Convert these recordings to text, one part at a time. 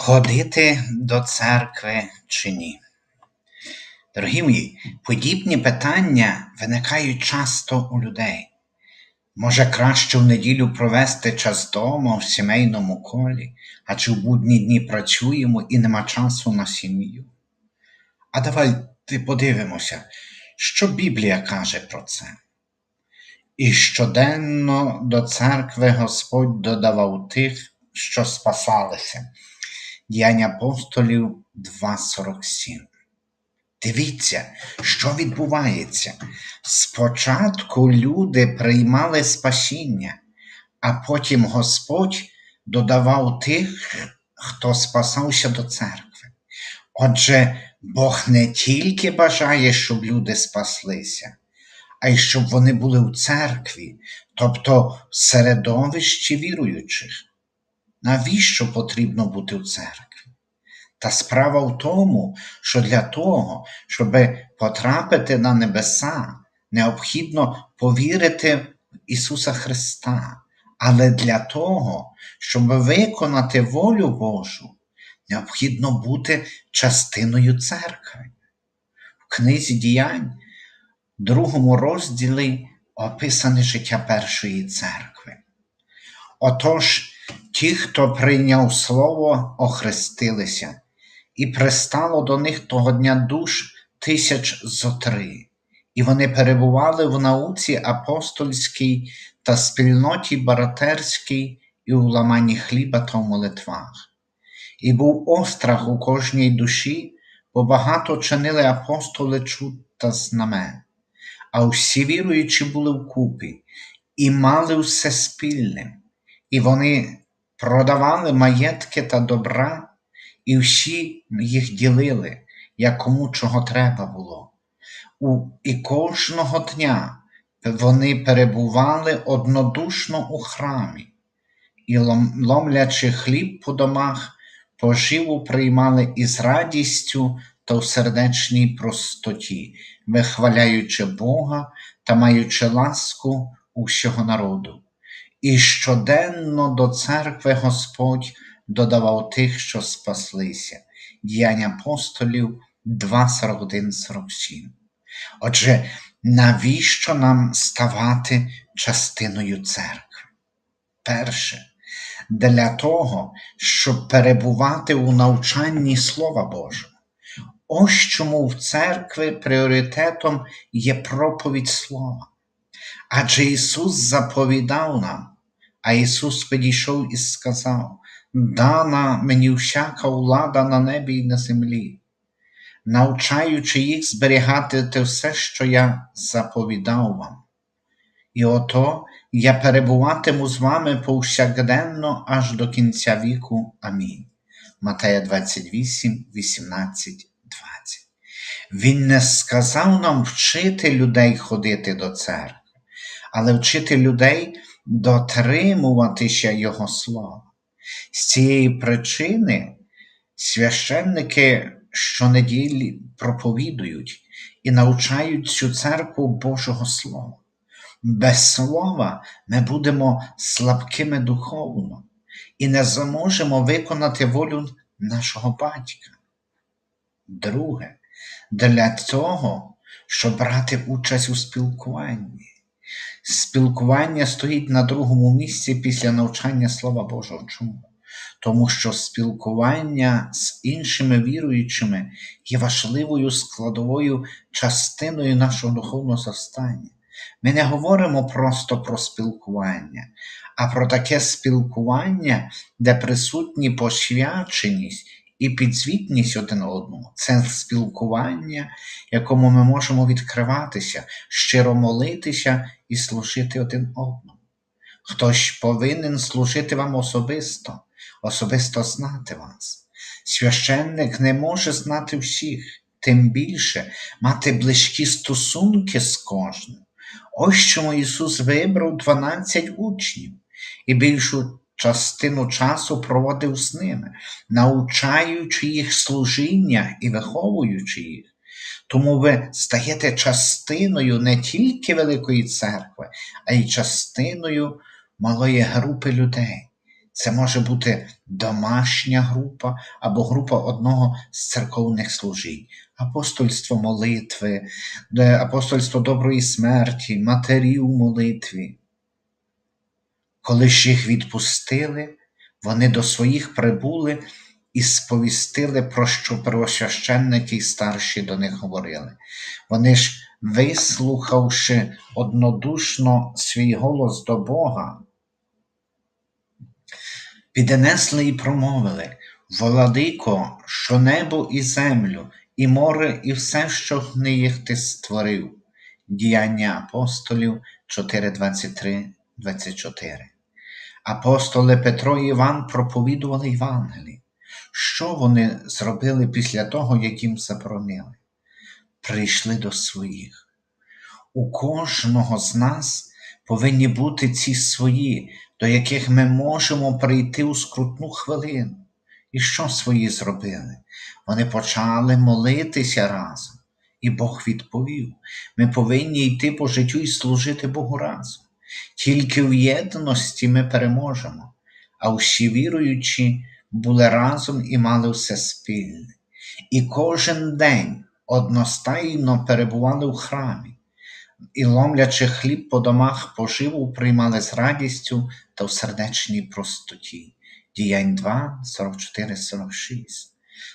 Ходити до церкви чи ні? Дорогі мої, подібні питання виникають часто у людей. Може, краще в неділю провести час вдома в сімейному колі, а чи в будні дні працюємо і нема часу на сім'ю. А давайте подивимося, що Біблія каже про це. І щоденно до церкви Господь додавав тих, що спасалися. Діяння апостолів 2.47. Дивіться, що відбувається. Спочатку люди приймали спасіння, а потім Господь додавав тих, хто спасався до церкви. Отже, Бог не тільки бажає, щоб люди спаслися, а й щоб вони були у церкві, тобто в середовищі віруючих. Навіщо потрібно бути в церкві? Та справа в тому, що для того, щоб потрапити на небеса, необхідно повірити в Ісуса Христа. Але для того, щоб виконати волю Божу, необхідно бути частиною церкви. В книзі діянь, в другому розділі описане життя першої церкви. Отож, ті, хто прийняв Слово, охрестилися, і пристало до них того дня душ тисяч зо три, і вони перебували в науці апостольській та спільноті братерській і у ламанні хліба та в молитвах. І був острах у кожній душі, бо багато чинили апостоли чуд та знамен, а всі віруючі були вкупі і мали все спільне, і вони продавали маєтки та добра, і всі їх ділили, як кому чого треба було. У, І кожного дня вони перебували однодушно у храмі, і, ломлячи хліб по домах, поживу приймали із радістю та в сердечній простоті, вихваляючи Бога та маючи ласку усього народу. І щоденно до церкви Господь додавав тих, що спаслися. Діяння апостолів 2.41-47. Отже, навіщо нам ставати частиною церкви? Перше, для того, щоб перебувати у навчанні Слова Божого. Ось чому в церкві пріоритетом є проповідь Слова. Адже Ісус заповідав нам, а Ісус підійшов і сказав: Дана мені всяка влада на небі і на землі, навчаючи їх зберігати те все, що я заповідав вам. І ото я перебуватиму з вами повсякденно аж до кінця віку. Амінь. Матея 28, 18, 20. Він не сказав нам вчити людей ходити до церкви, але вчити людей дотримуватися Його слова. З цієї причини священники щонеділі проповідують і навчають цю церкву Божого Слова. Без слова ми будемо слабкими духовно і не зможемо виконати волю нашого батька. Друге, для того, щоб брати участь у спілкуванні. Спілкування стоїть на другому місці після навчання Слова Божого. Чому? Тому що спілкування з іншими віруючими є важливою складовою частиною нашого духовного зростання. Ми не говоримо просто про спілкування, а про таке спілкування, де присутні посвяченість і підзвітність один одному. Це спілкування, якому ми можемо відкриватися, щиро молитися і служити один одному. Хтось повинен служити вам особисто, особисто знати вас. Священник не може знати всіх, тим більше мати близькі стосунки з кожним. Ось чому Ісус вибрав 12 учнів і більшу частину часу проводив з ними, навчаючи їх служіння і виховуючи їх. Тому ви стаєте частиною не тільки Великої церкви, а й частиною малої групи людей. Це може бути домашня група або група одного з церковних служінь, апостольство молитви, апостольство доброї смерті, матерів у молитві. Коли ж їх відпустили, вони до своїх прибули і сповістили, про що первосвященники й старші до них говорили. Вони ж, вислухавши однодушно свій голос до Бога, піднесли і промовили Владико, що небо і землю, і море, і все, що в них ти створив. Діяння апостолів 4, 23, 24. Апостоли Петро і Іван проповідували Євангелії. Що вони зробили після того, як їм заборонили? Прийшли до своїх. У кожного з нас повинні бути ці свої, до яких ми можемо прийти у скрутну хвилину. І що свої зробили? Вони почали молитися разом, і Бог відповів: ми повинні йти по життю і служити Богу разом. Тільки в єдності ми переможемо, а всі віруючі були разом і мали все спільне. І кожен день одностайно перебували в храмі, і, ломлячи хліб по домах поживу, приймали з радістю та в сердечній простоті. Діянь 2, 44, 46.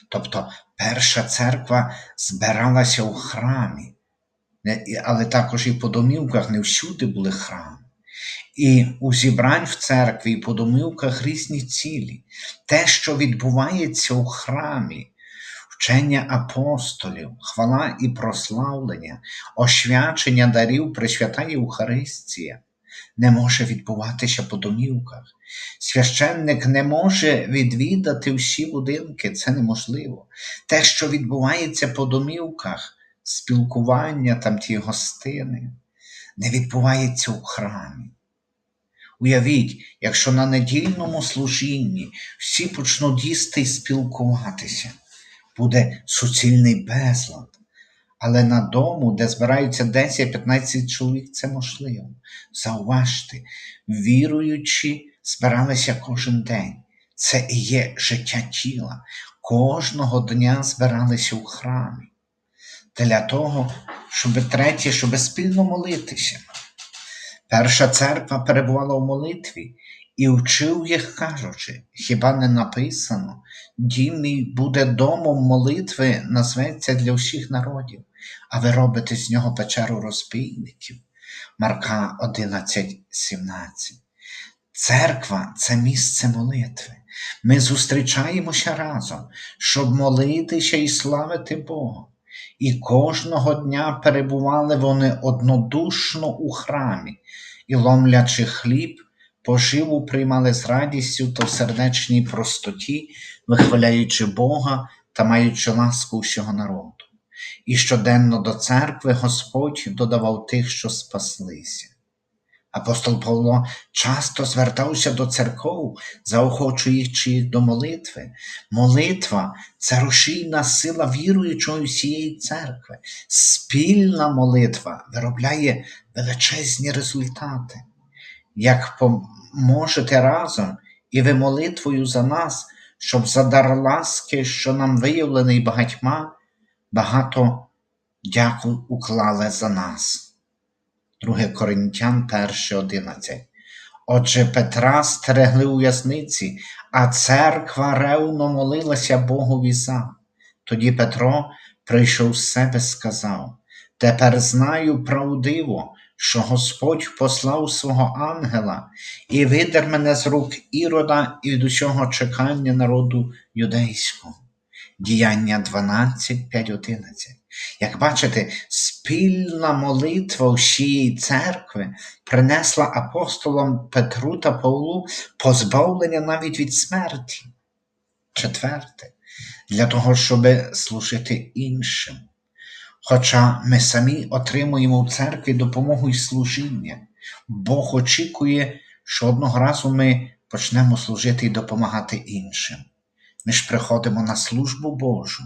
Тобто перша церква збиралася у храмі, але також і по домівках не всюди були храми. І у зібрань в церкві і по домівках різні цілі. Те, що відбувається у храмі, вчення апостолів, хвала і прославлення, освячення дарів Пресвята Євхаристія не може відбуватися по домівках. Священник не може відвідати всі будинки, це неможливо. Те, що відбувається по домівках, спілкування там ті гостини, не відбувається у храмі. Уявіть, якщо на недільному служінні всі почнуть їсти і спілкуватися, буде суцільний безлад. Але на дому, де збираються 10-15 чоловік, це можливо. Зауважте, віруючі збиралися кожен день. Це і є життя тіла. Кожного дня збиралися у храмі. Для того, щоб третє, щоб спільно молитися. Перша церква перебувала в молитві і вчив їх, кажучи, хіба не написано, дім мій буде домом молитви, назветься для всіх народів, а ви робите з нього печеру розбійників. Марка 11, 17. Церква це місце молитви. Ми зустрічаємося разом, щоб молитися і славити Бога. І кожного дня перебували вони однодушно у храмі, і, ломлячи хліб, поживу приймали з радістю та в сердечній простоті, вихваляючи Бога та маючи ласку всього народу. І щоденно до церкви Господь додавав тих, що спаслися. Апостол Павло часто звертався до церков, заохочуючи їх до молитви. Молитва це рушійна сила віруючої всієї церкви. Спільна молитва виробляє величезні результати. Як поможете разом і ви молитвою за нас, щоб за дар ласки, що нам виявлений багатьма, багато дяку уклали за нас. 2 Коринтян 1,11. Отже, Петра стерегли у в'язниці, а церква ревно молилася Богові за. Тоді Петро прийшов з себе, сказав: Тепер знаю правдиво, що Господь послав свого ангела і видер мене з рук ірода і від усього чекання народу юдейського. Діяння 12, 5, 11. Як бачите, спільна молитва всієї церкви принесла апостолам Петру та Павлу позбавлення навіть від смерті. Четверте, для того, щоб служити іншим. Хоча ми самі отримуємо в церкві допомогу і служіння, Бог очікує, що одного разу ми почнемо служити і допомагати іншим. Ми ж приходимо на службу Божу.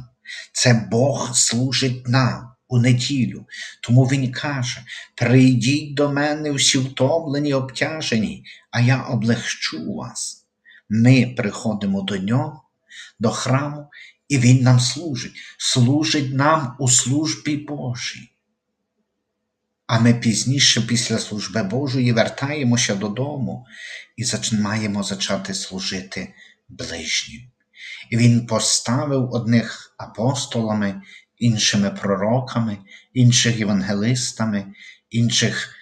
Це Бог служить нам у неділю. Тому Він каже: прийдіть до мене всі втомлені, обтяжені, а я облегчу вас. ми приходимо до нього, до храму, і Він нам служить, служить нам у службі Божій. А ми пізніше, після служби Божої, вертаємося додому і маємо зачати служити ближнім. Він поставив одних апостолами, іншими пророками, інших євангелистами, інших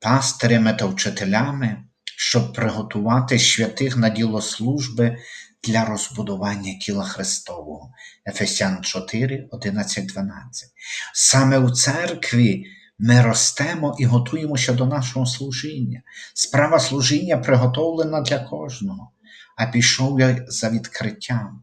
пастирями та вчителями, щоб приготувати святих на діло служби для розбудування тіла Христового. Ефесян 4, 11, 12. Саме у церкві ми ростемо і готуємося до нашого служіння. Справа служіння приготовлена для кожного, а пішов я за відкриттям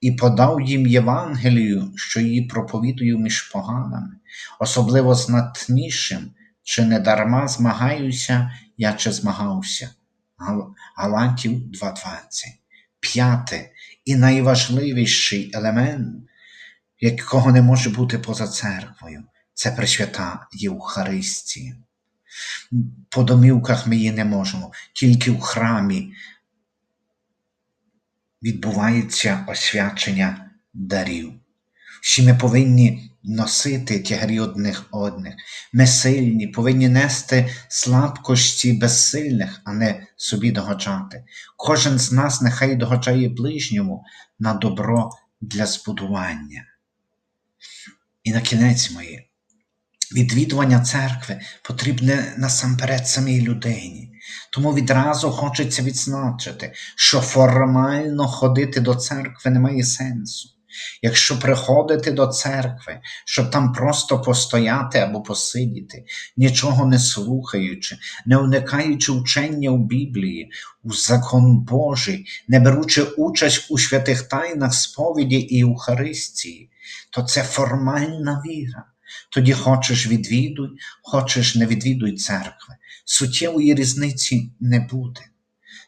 і подав їм Євангелію, що її проповідую між поганами, особливо знатнішим, чи не дарма змагаюся, я чи змагався. Гал- Галатів 2.20. П'яте і найважливіший елемент, якого не може бути поза церквою, це Пресвята Євхаристія. По домівках ми її не можемо, тільки в храмі відбувається освячення дарів. Всі ми повинні носити тягарі одних одних. Ми сильні, повинні нести слабкості безсильних, а не собі догоджати. Кожен з нас нехай догоджає ближньому на добро для збудування. І на кінець моє, відвідування церкви потрібне насамперед самій людині. Тому відразу хочеться відзначити, що формально ходити до церкви не має сенсу. Якщо приходити до церкви, щоб там просто постояти або посидіти, нічого не слухаючи, не уникаючи вчення у Біблії, у закон Божий, не беручи участь у святих тайнах сповіді і Євхаристії, то це формальна віра. Тоді хочеш відвідуй, хочеш не відвідуй церкви. Суттєвої різниці не буде.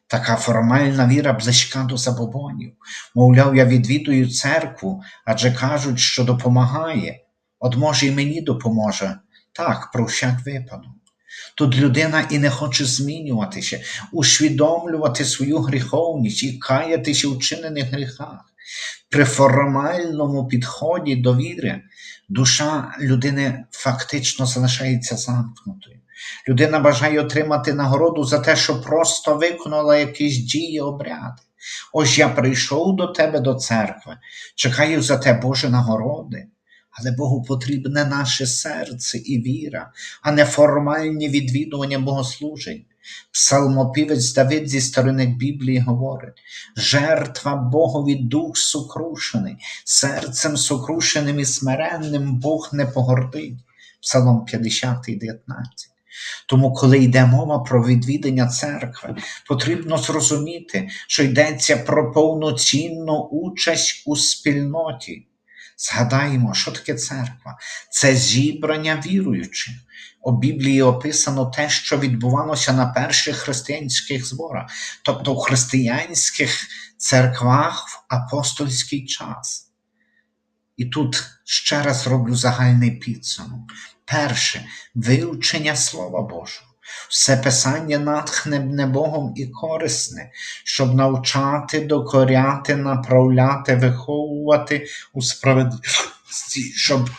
Така формальна віра близька до забобонів. Мовляв, я відвідую церкву, адже кажуть, що допомагає. От може і мені допоможе. Так, про всяк випадок. Тут людина і не хоче змінюватися, усвідомлювати свою гріховність і каятися у вчинених гріхах. При формальному підході до віри душа людини фактично залишається замкнутою. Людина бажає отримати нагороду за те, що просто виконала якісь дії обряди. Ось я прийшов до тебе до церкви, чекаю за те Боже нагороди. Але Богу потрібне наше серце і віра, а не формальні відвідування богослужень. Псалмопівець Давид зі сторони Біблії говорить: жертва Богові дух сукрушений, серцем сукрушеним і смиренним Бог не погордить. Псалом 50, 19. Тому, коли йде мова про відвідання церкви, потрібно зрозуміти, що йдеться про повноцінну участь у спільноті. Згадаємо, що таке церква? Це зібрання віруючих. У Біблії описано те, що відбувалося на перших християнських зборах, тобто в християнських церквах в апостольський час. І тут ще раз роблю загальний підсумок. Перше вивчення Слова Божого. Все писання натхнене Богом і корисне, щоб навчати, докоряти, направляти, виховувати у справедливості, щоб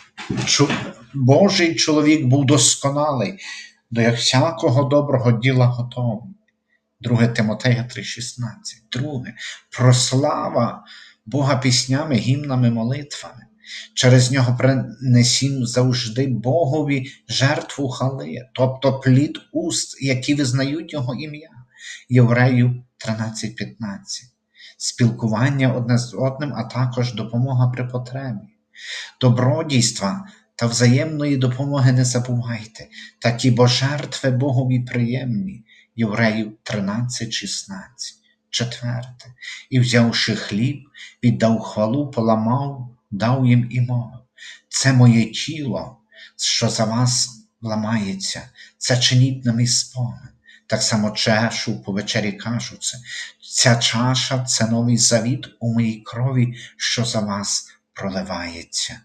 Божий чоловік був досконалий, до як всякого доброго діла готовий. 2 Тимотея 3,16. Друге, прослава Бога піснями, гімнами, молитвами. Через нього принесім завжди Богові жертву хали, тобто плід уст, які визнають Його ім'я. Євреїв 13.15. Спілкування одне з одним, а також допомога при потребі. Добродійства та взаємної допомоги не забувайте, такі бо жертви Богові приємні. Євреїв 13.16. Четверте. І взявши хліб, віддав хвалу, поламав, дав їм і мовив. Це моє тіло, що за вас ламається, це чиніть на мій спомин. Так само чешу по вечері кажу це. Ця чаша це новий завіт у моїй крові, що за вас проливається.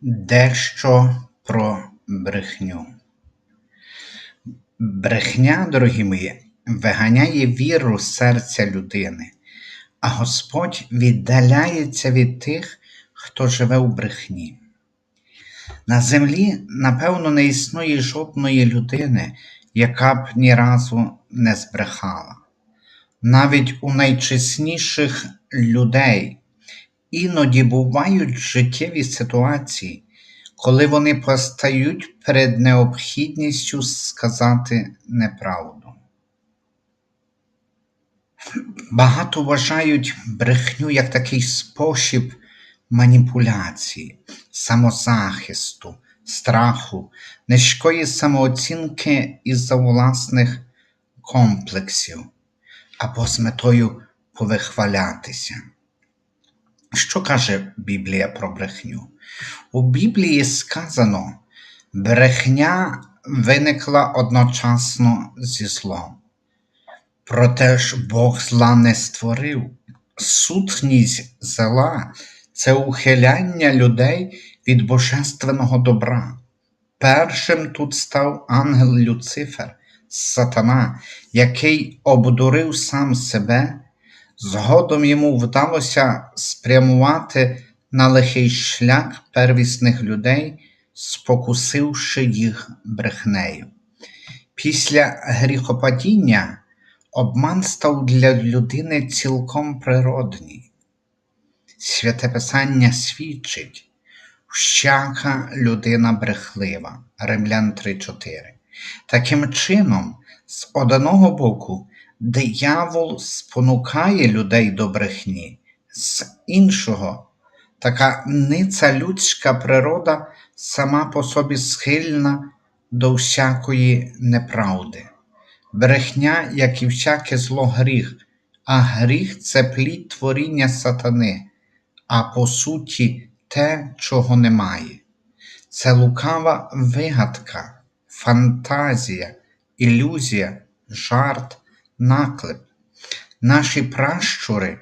Дещо про брехню. Брехня, дорогі мої, виганяє віру серця людини, а Господь віддаляється від тих, хто живе у брехні. На землі, напевно, не існує жодної людини, яка б ні разу не збрехала. Навіть у найчесніших людей іноді бувають життєві ситуації, коли вони постають перед необхідністю сказати неправду. Багато вважають брехню як такий спосіб маніпуляції, самозахисту, страху, низької самооцінки із-за власних комплексів або з метою повихвалятися. Що каже Біблія про брехню? У Біблії сказано, брехня виникла одночасно зі злом. Проте ж Бог зла не створив. Сутність зла це ухиляння людей від божественного добра. Першим тут став ангел Люцифер, сатана, який обдурив сам себе, згодом йому вдалося спрямувати на лихий шлях первісних людей, спокусивши їх брехнею. Після гріхопадіння обман став для людини цілком природній. Святе Писання свідчить, всяка людина брехлива. Римлян 3.4. Таким чином, з одного боку, диявол спонукає людей до брехні, з іншого, така ниця людська природа сама по собі схильна до всякої неправди. Брехня, як і всяке зло гріх, а гріх це плід творіння сатани, а по суті те, чого немає. Це лукава вигадка, фантазія, ілюзія, жарт, наклеп. Наші пращури,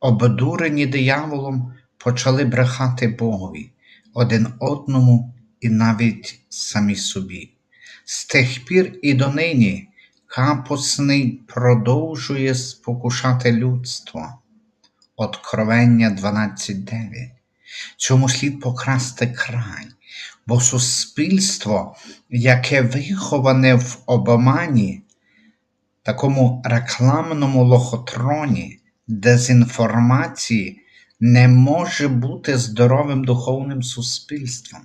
обдурені дияволом, почали брехати Богові, один одному і навіть самі собі. З тих пір і донині капусний продовжує спокушати людство. Откровення 12.9. Цьому слід покрасти край, бо суспільство, яке виховане в обмані, такому рекламному лохотроні, дезінформації, не може бути здоровим духовним суспільством.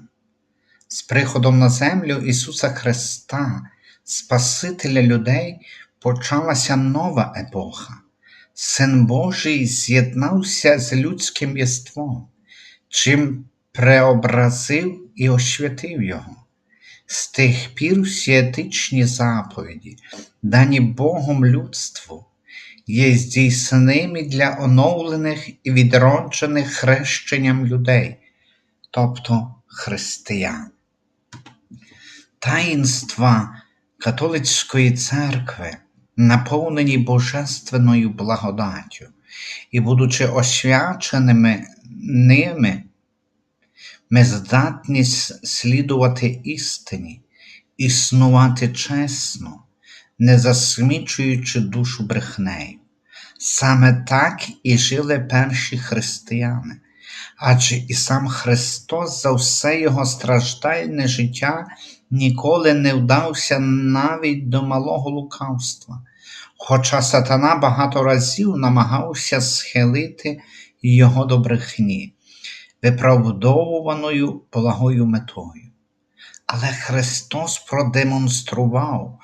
З приходом на землю Ісуса Христа, Спасителя людей, почалася нова епоха. Син Божий з'єднався з людським єством, чим преобразив і освятив його. З тих пір всі етичні заповіді, дані Богом людству, є здійсненими для оновлених і відроджених хрещенням людей, тобто християн. Таїнства католицької церкви наповнені божественною благодаттю і, будучи освяченими ними, ми здатні слідувати істині, існувати чесно, не засмічуючи душу брехнею. Саме так і жили перші християни, адже і сам Христос за все його страждальне життя ніколи не вдався навіть до малого лукавства, хоча сатана багато разів намагався схилити його до брехні, виправдовуваною благою метою. Але Христос продемонстрував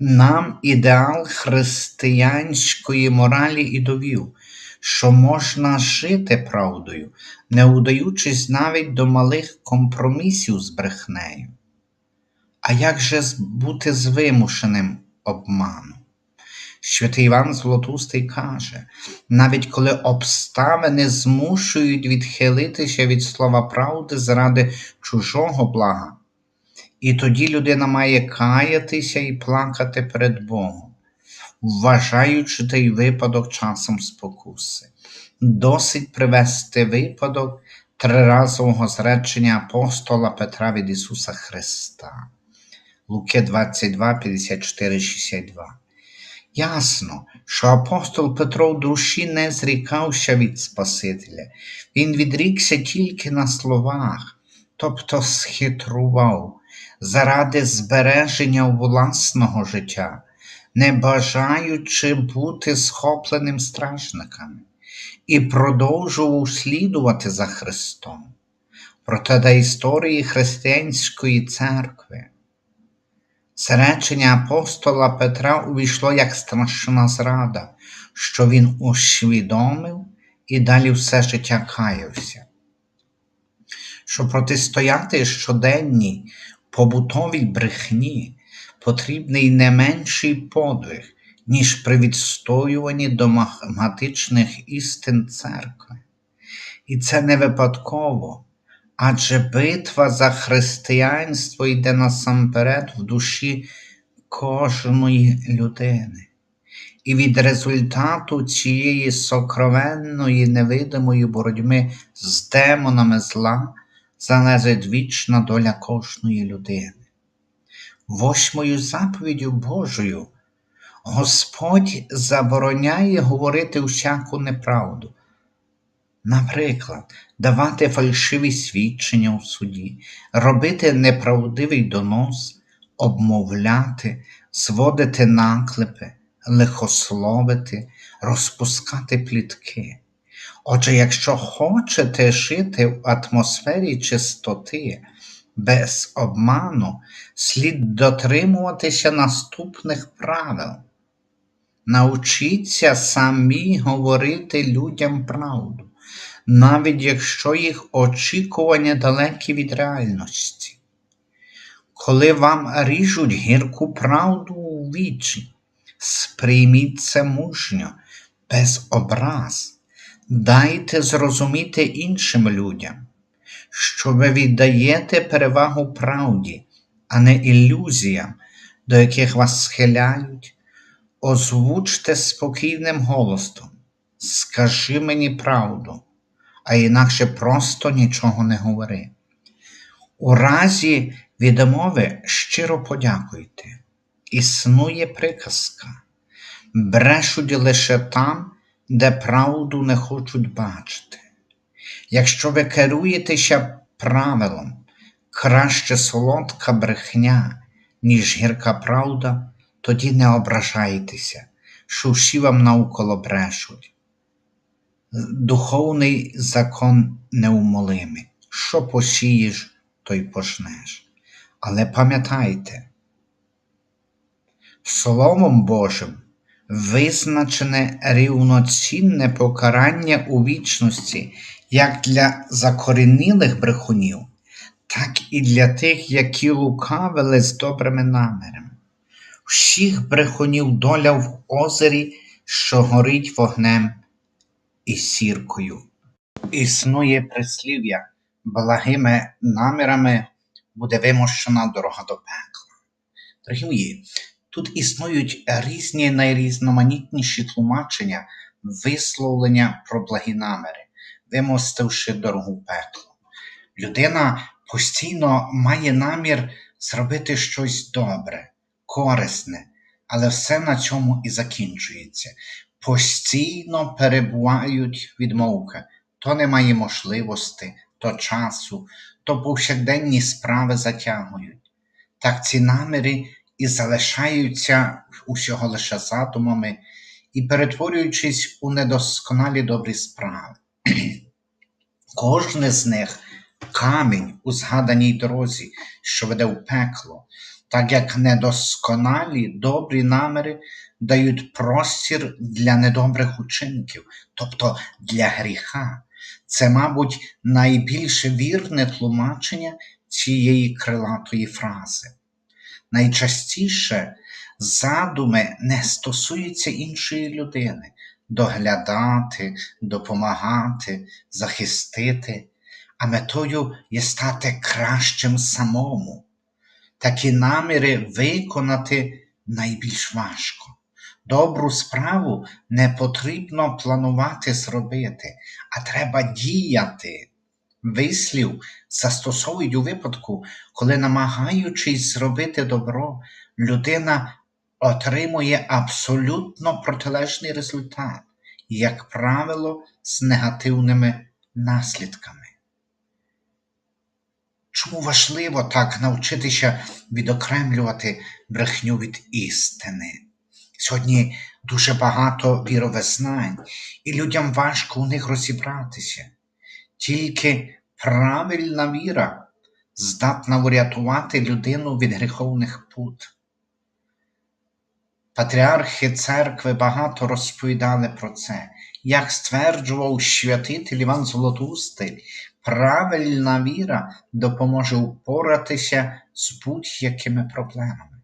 нам ідеал християнської моралі і довів, що можна жити правдою, не удаючись навіть до малих компромісів з брехнею. А як же бути з вимушеним обманом? Святий Іван Златустий каже, навіть коли обставини змушують відхилитися від слова правди заради чужого блага, і тоді людина має каятися і плакати перед Богом, вважаючи той випадок часом спокуси. Досить привести випадок триразового зречення апостола Петра від Ісуса Христа. Луки 22, 54, 62. Ясно, що апостол Петро в душі не зрікався від Спасителя, він відрікся тільки на словах, тобто схитрував заради збереження власного життя, не бажаючи бути схопленим стражниками, і продовжував слідувати за Христом. Проте до історії християнської церкви. Це речення апостола Петра увійшло як страшна зрада, що він усвідомив і далі все життя каявся. Щоб протистояти щоденній побутовій брехні, потрібний не менший подвиг, ніж при відстоюванні догматичних істин церкви. І це не випадково, адже битва за християнство йде насамперед в душі кожної людини. І від результату цієї сокровенної невидимої боротьби з демонами зла залежить вічна доля кожної людини. Восьмою заповіддю Божою Господь забороняє говорити всяку неправду. Наприклад, давати фальшиві свідчення у суді, робити неправдивий донос, обмовляти, зводити наклепи, лихословити, розпускати плітки. Отже, якщо хочете жити в атмосфері чистоти, без обману, слід дотримуватися наступних правил. Научіться самі говорити людям правду, навіть якщо їх очікування далекі від реальності. Коли вам ріжуть гірку правду у вічі, сприйміть це мужньо, без образ, дайте зрозуміти іншим людям, що ви віддаєте перевагу правді, а не ілюзіям, до яких вас схиляють. Озвучте спокійним голосом, скажи мені правду, а інакше просто нічого не говори. У разі відмови щиро подякуйте. Існує приказка. Брешуть лише там, де правду не хочуть бачити. Якщо ви керуєтеся правилом, краще солодка брехня, ніж гірка правда, тоді не ображайтеся, що всі вам навколо брешуть. Духовний закон неумолимий. Що посієш, то й пожнеш. Але пам'ятайте, Словом Божим визначене рівноцінне покарання у вічності як для закорінілих брехунів, так і для тих, які лукавили з добрими намірами. Всіх брехунів доля в озері, що горить вогнем і сіркою. Існує прислів'я, благими намірами буде вимощена дорога до пекла. Дорогі мої, тут існують різні найрізноманітніші тлумачення, висловлення про благі наміри, вимостивши дорогу пекло. Людина постійно має намір зробити щось добре, корисне, але все на цьому і закінчується. Постійно перебувають відмовки, то немає можливості, то часу, то повсякденні справи затягують. Так ці наміри і залишаються усього лише задумами і перетворюючись у недосконалі добрі справи. Кожне з них камінь у згаданій дорозі, що веде в пекло, так як недосконалі добрі наміри дають простір для недобрих учинків, тобто для гріха. Це, мабуть, найбільш вірне тлумачення цієї крилатої фрази. Найчастіше задуми не стосуються іншої людини доглядати, допомагати, захистити, а метою є стати кращим самому. Такі наміри виконати найбільш важко. Добру справу не потрібно планувати зробити, а треба діяти. Вислів застосовують у випадку, коли, намагаючись зробити добро, людина отримує абсолютно протилежний результат, як правило, з негативними наслідками. Чому важливо так навчитися відокремлювати брехню від істини? Сьогодні дуже багато віровизнань, і людям важко у них розібратися. Тільки правильна віра здатна врятувати людину від гріховних пут. Патріархи церкви багато розповідали про це, як стверджував святитель Іван Золотустий, правильна віра допоможе впоратися з будь-якими проблемами.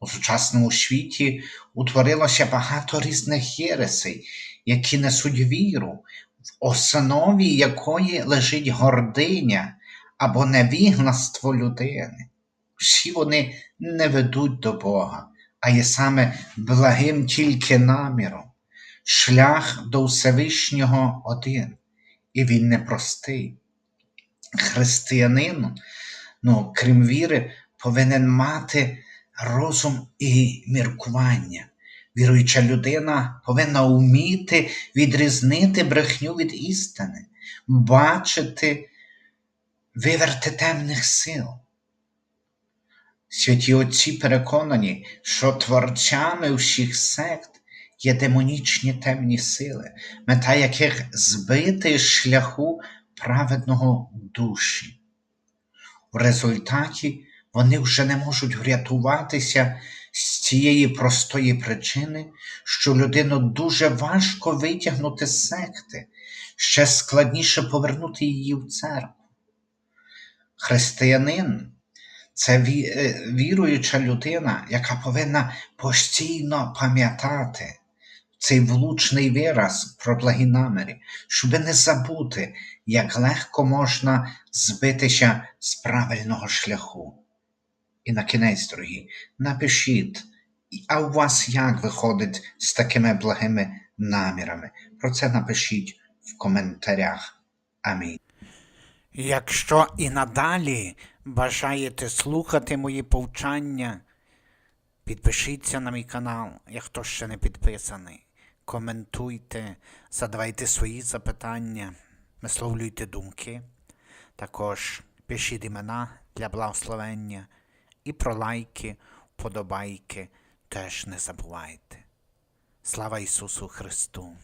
У сучасному світі утворилося багато різних єресей, які несуть віру, в основі якої лежить гординя або невігластво людини. Всі вони не ведуть до Бога, а є саме благим тільки наміром. Шлях до Всевишнього один, і він непростий. Християнин, ну, крім віри, повинен мати розум і міркування. Віруюча людина повинна вміти відрізнити брехню від істини, бачити виверти темних сил. Святі Отці переконані, що творцями всіх сект є демонічні темні сили, мета яких збити шляху праведного душі. В результаті вони вже не можуть врятуватися з цієї простої причини, що людину дуже важко витягнути з секти, ще складніше повернути її в церкву. Християнин це е, віруюча людина, яка повинна постійно пам'ятати цей влучний вираз про благі наміри, щоб не забути, як легко можна збитися з правильного шляху. І на кінець, дорогі, напишіть, а у вас як виходить з такими благими намірами? Про це напишіть в коментарях. Амінь. Якщо і надалі бажаєте слухати мої повчання, підпишіться на мій канал, як хто ще не підписаний. Коментуйте, задавайте свої запитання, висловлюйте думки. Також пишіть імена для благословення і про лайки, подобайки теж не забувайте. Слава Ісусу Христу!